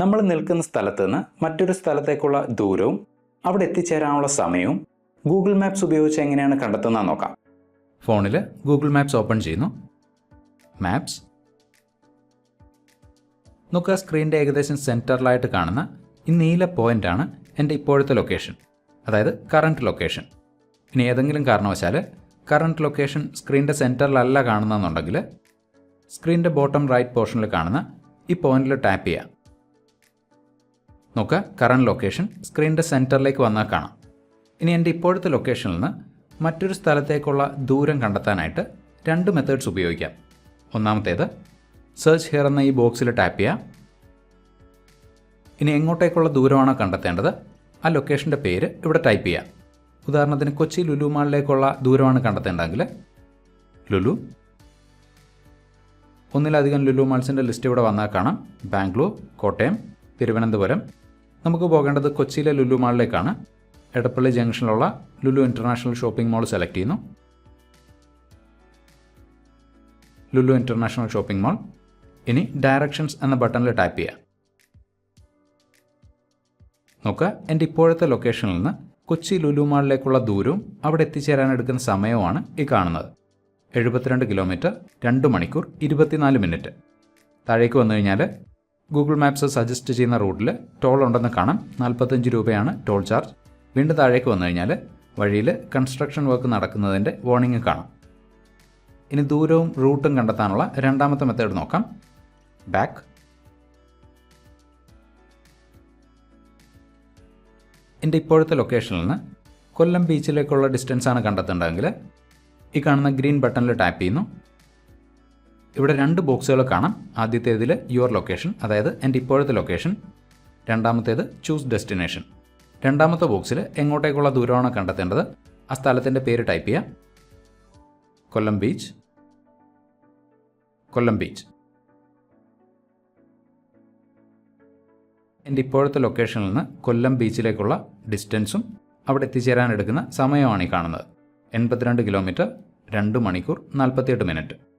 നമ്മൾ നിൽക്കുന്ന സ്ഥലത്ത് നിന്ന് മറ്റൊരു സ്ഥലത്തേക്കുള്ള ദൂരവും അവിടെ എത്തിച്ചേരാനുള്ള സമയവും ഗൂഗിൾ മാപ്സ് ഉപയോഗിച്ച് എങ്ങനെയാണ് കണ്ടെത്തുന്നത് നോക്കാം. ഫോണിൽ ഗൂഗിൾ മാപ്സ് ഓപ്പൺ ചെയ്യുന്നു. മാപ്സ്. നോക്കുക സ്ക്രീനിന്റെ ഏകദേശം സെന്ററിലായിട്ട് കാണുന്ന ഈ നീല പോയിന്റാണ് എന്റെ ഇപ്പോഴത്തെ ലൊക്കേഷൻ അതായത് കറണ്ട് ലൊക്കേഷൻ ഇനി ഏതെങ്കിലും കാരണവശാൽ കറണ്ട് ലൊക്കേഷൻ സ്ക്രീനിന്റെ സെന്ററിലല്ല കാണുന്നതെന്നുണ്ടെങ്കിൽ സ്ക്രീനിന്റെ ബോട്ടം റൈറ്റ് പോർഷനിൽ കാണുന്ന ഈ പോയിന്റിൽ ടാപ്പ് ചെയ്യാം നോക്കുക കറണ്ട് ലൊക്കേഷൻ സ്ക്രീനിന്റെ സെന്ററിലേക്ക് വന്നാൽ കാണാം. ഇനി എന്റെ ഇപ്പോഴത്തെ ലൊക്കേഷനിൽ നിന്ന് മറ്റൊരു സ്ഥലത്തേക്കുള്ള ദൂരം കണ്ടെത്താനായിട്ട് രണ്ട് മെത്തേഡ്സ് ഉപയോഗിക്കാം. ഒന്നാമത്തേത് സെർച്ച് ഹിയർ എന്ന ഈ ബോക്സിൽ ടാപ്പ് ചെയ്യാം. ഇനി എങ്ങോട്ടേക്കുള്ള ദൂരമാണോ കണ്ടെത്തേണ്ടത് ആ ലൊക്കേഷന്റെ പേര് ഇവിടെ ടൈപ്പ് ചെയ്യാം. ഉദാഹരണത്തിന് കൊച്ചി ലുലു മാളിലേക്കുള്ള ദൂരമാണ് കണ്ടെത്തേണ്ടതെങ്കിൽ ലുലു. ഒന്നിലധികം ലുലു മാൾസിന്റെ ലിസ്റ്റ് ഇവിടെ വന്നാൽ കാണാം. ബാംഗ്ലൂർ കോട്ടയം തിരുവനന്തപുരം നമുക്ക് പോകേണ്ടത് കൊച്ചിയിലെ ലുലു മാളിലേക്കാണ്. Edappally ജംഗ്ഷനിലുള്ള Lulu international shopping mall select ചെയ്യുന്നു. Lulu international shopping mall. ഇനി ഡയറക്ഷൻസ് എന്ന ബട്ടണിൽ ടാപ്പ് ചെയ്യുക നോക്കുക എന്റെ ഇപ്പോഴത്തെ ലൊക്കേഷനിൽ നിന്ന് കൊച്ചി ലുലു മാളിലേക്കുള്ള ദൂരവും അവിടെ എത്തിച്ചേരാൻ എടുക്കുന്ന സമയവുമാണ് ഈ കാണുന്നത്. എഴുപത്തിരണ്ട് കിലോമീറ്റർ രണ്ട് മണിക്കൂർ ഇരുപത്തിനാല് മിനിറ്റ്. താഴേക്ക് വന്നു കഴിഞ്ഞാൽ ഗൂഗിൾ മാപ്സ് സജസ്റ്റ് ചെയ്യുന്ന റൂട്ടിൽ ടോൾ ഉണ്ടെന്ന് കാണാം. നാൽപ്പത്തഞ്ച് രൂപയാണ് ടോൾ ചാർജ് വീണ്ടും താഴേക്ക് വന്നു കഴിഞ്ഞാൽ വഴിയിൽ കൺസ്ട്രക്ഷൻ വർക്ക് നടക്കുന്നതിന്റെ വാർണിംഗ് കാണാം. ഇനി ദൂരവും റൂട്ടും കണ്ടെത്താനുള്ള രണ്ടാമത്തെ മെത്തേഡ് നോക്കാം. ബാക്ക് എന്റെ ഇപ്പോഴത്തെ ലൊക്കേഷനിൽ നിന്ന് കൊല്ലം ബീച്ചിലേക്കുള്ള ഡിസ്റ്റൻസാണ് കണ്ടെത്തേണ്ടതെങ്കിൽ ഈ കാണുന്ന ഗ്രീൻ ബട്ടണിൽ ടാപ്പ് ചെയ്യുന്നു. ഇവിടെ രണ്ട് ബോക്സുകൾ കാണാം. ആദ്യത്തേതിൽ യുവർ ലൊക്കേഷൻ അതായത് എന്റെ ഇപ്പോഴത്തെ ലൊക്കേഷൻ രണ്ടാമത്തേത് ചൂസ് ഡെസ്റ്റിനേഷൻ രണ്ടാമത്തെ ബോക്സിൽ എങ്ങോട്ടേക്കുള്ള ദൂരമാണ് കണ്ടെത്തേണ്ടത്. ആ സ്ഥലത്തിന്റെ പേര് ടൈപ്പ് ചെയ്യാം. കൊല്ലം ബീച്ച് കൊല്ലം ബീച്ച് എന്റെ ഇപ്പോഴത്തെ ലൊക്കേഷനിൽ നിന്ന് കൊല്ലം ബീച്ചിലേക്കുള്ള ഡിസ്റ്റൻസും അവിടെ എത്തിച്ചേരാൻ എടുക്കുന്ന സമയമാണ് ഈ കാണുന്നത്. എൺപത്തിരണ്ട് കിലോമീറ്റർ രണ്ട് മണിക്കൂർ നാൽപ്പത്തിയെട്ട് മിനിറ്റ്